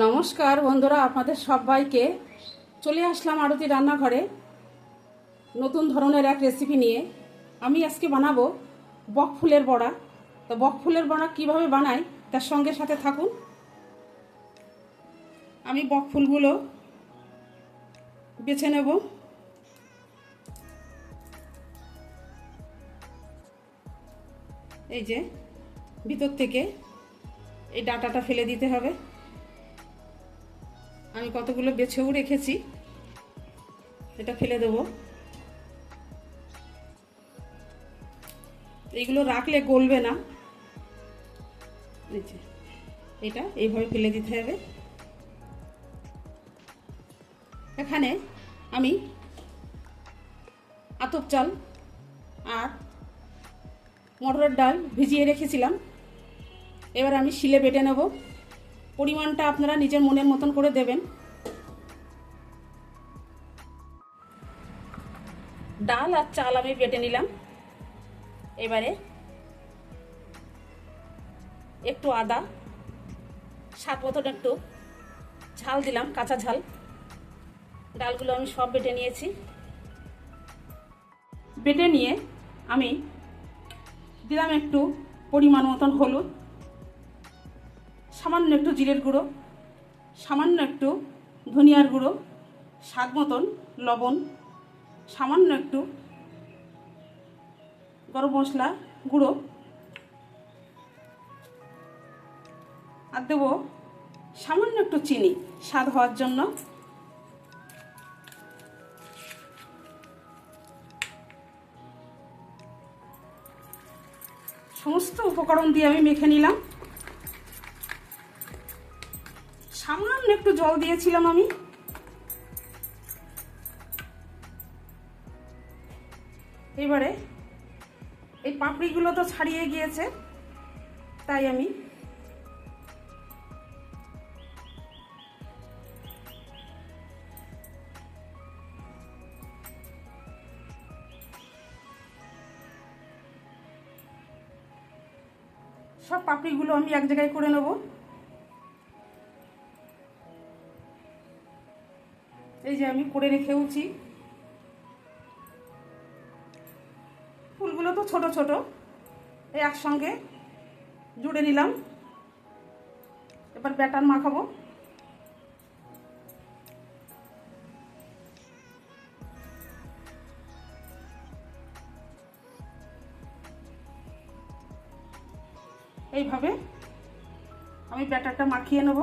নমস্কার বন্ধুরা, আপনাদের সবাইকে চলে আসলাম আরতি রান্নাঘরে নতুন ধরনের এক রেসিপি নিয়ে। আমি আজকে বানাবো বক ফুলের বড়া। তো বক ফুলের বড়া কীভাবে বানাই তার সঙ্গে সাথে থাকুন। আমি বক ফুলগুলো বেছে নেব। এই যে ভিতর থেকে এই ডাটাটা ফেলে দিতে হবে। আমি কতগুলো বেছেও রেখেছি। এটা ফেলে দেবো। এইগুলো রাখলে গলবে না। এটা এইভাবে ফেলে দিতে হবে। এখানে আমি আতপ চাল আর মটরের ডাল ভিজিয়ে রেখেছিলাম। এবার আমি শিলে বেটে নেব। পরিমাণটা আপনারা নিজের মনের মতন করে দেবেন। ডাল আর চাল আমি বেটে নিলাম। এবারে একটু আদা, স্বাদ মতন একটু ঝাল দিলাম, কাঁচা ঝাল। ডালগুলো আমি সব বেটে নিয়েছি। বেটে নিয়ে আমি দিলাম একটু পরিমাণ মতন হলুদ। সামান্য একটু জিরের গুঁড়ো, সামান্য একটু ধনিয়ার গুঁড়ো, স্বাদ মতন লবণ, সামান্য একটু গরম মশলা গুঁড়ো। আর দেবো সামান্য একটু চিনি, স্বাদ হওয়ার জন্য। সমস্ত উপকরণ দিয়ে আমি মেখে নিলাম। সামান্য একটু জল দিয়েছিলাম আমি। এবারে এই পাপড়িগুলো তো ছাড়িয়ে গিয়েছে, তাই আমি সব পাপড়িগুলো আমি এক জায়গায় করে নেব। এই যে আমি করে রেখেওছি। ফুলগুলো তো ছোট ছোট, এই একসঙ্গে জুড়ে নিলাম। এবার ব্যাটার মাখাবো। এইভাবে আমি ব্যাটারটা মাখিয়ে নেব।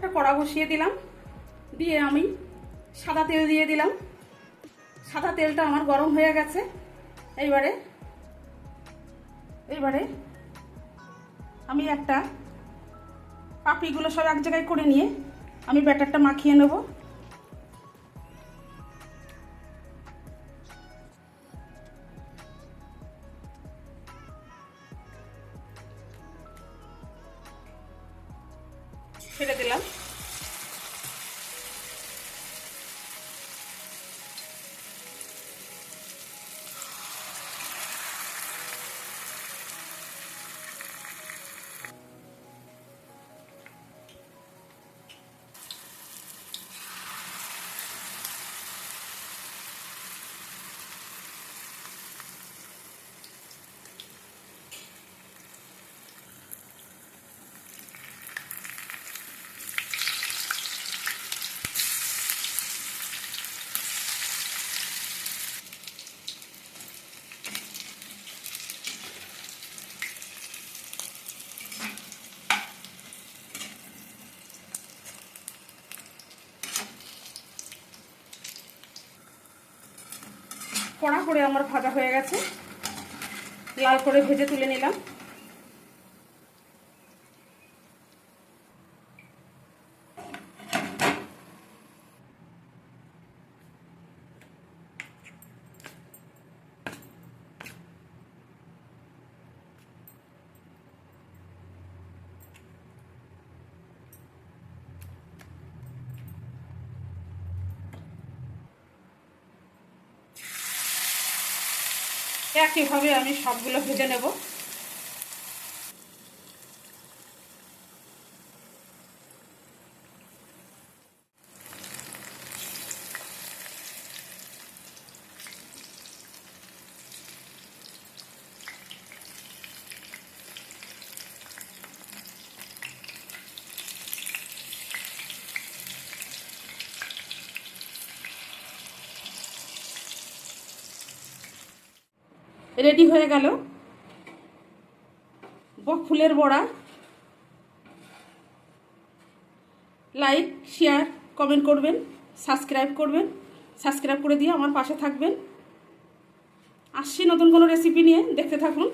একটা কড়া বসিয়ে দিলাম। দিয়ে আমি সাদা তেল দিয়ে দিলাম। সাদা তেলটা আমার গরম হয়ে গেছে। এইবারে এইবারে আমি একটা পাপড়িগুলো সব এক জায়গায় করে নিয়ে আমি ব্যাটারটা মাখিয়ে নেব। ছেড়ে দিলাম কড়া করে আমার ভাজা হয়ে গেছে। লাল করে ভেজে তুলে নিলাম। একইভাবে আমি সবগুলো ভেজে নেব। রেডি হয়ে গেল। ফুলের বড়া। লাইক শেয়ার কমেন্ট করবেন সাবস্ক্রাইব করবেন সাবস্ক্রাইব করে দিয়ে আমার পাশে থাকবেন। আসছি নতুন কোনো রেসিপি নিয়ে, দেখতে থাকুন।